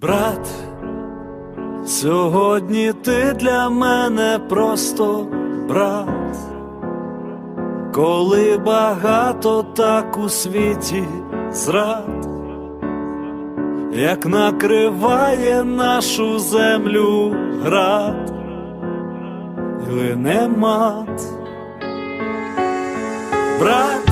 Брат, сьогодні ти для мене просто брат, коли багато так у світі зрад, як накриває нашу землю град, і лине мат. Брат,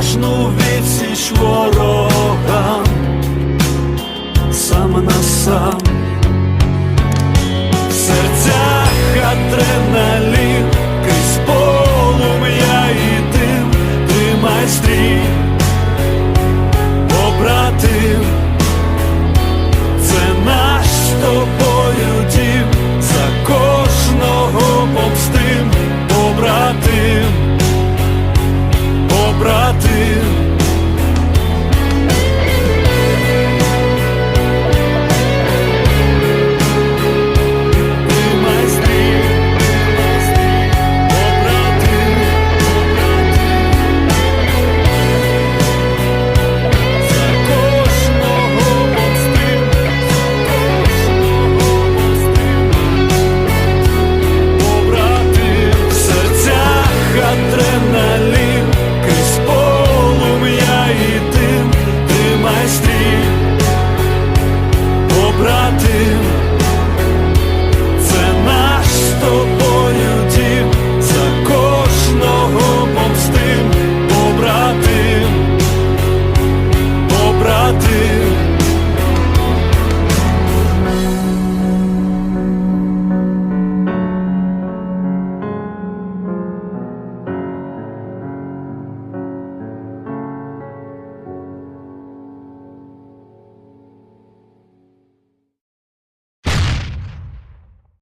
належну відсіч ворогам сам на сам. В серцях адреналін, крізь полум'я і дим, тримай стрій